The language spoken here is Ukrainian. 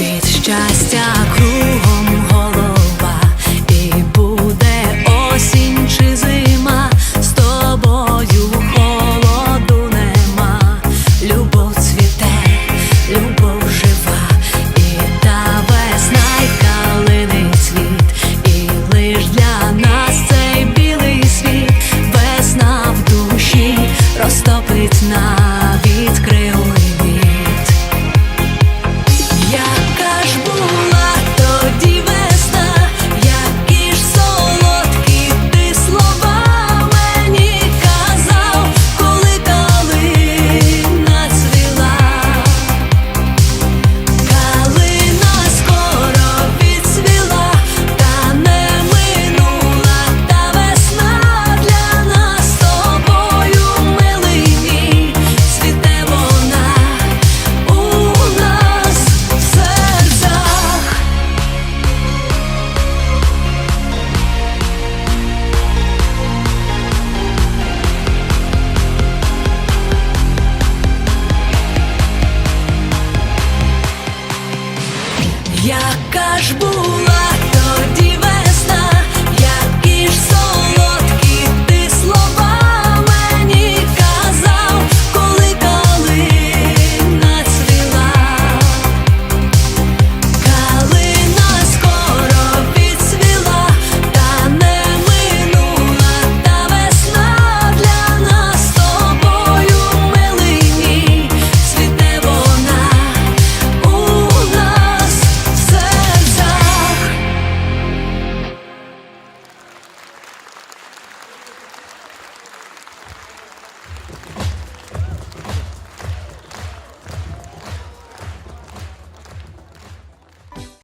світ щастя кругом голов. яка ж була тоді.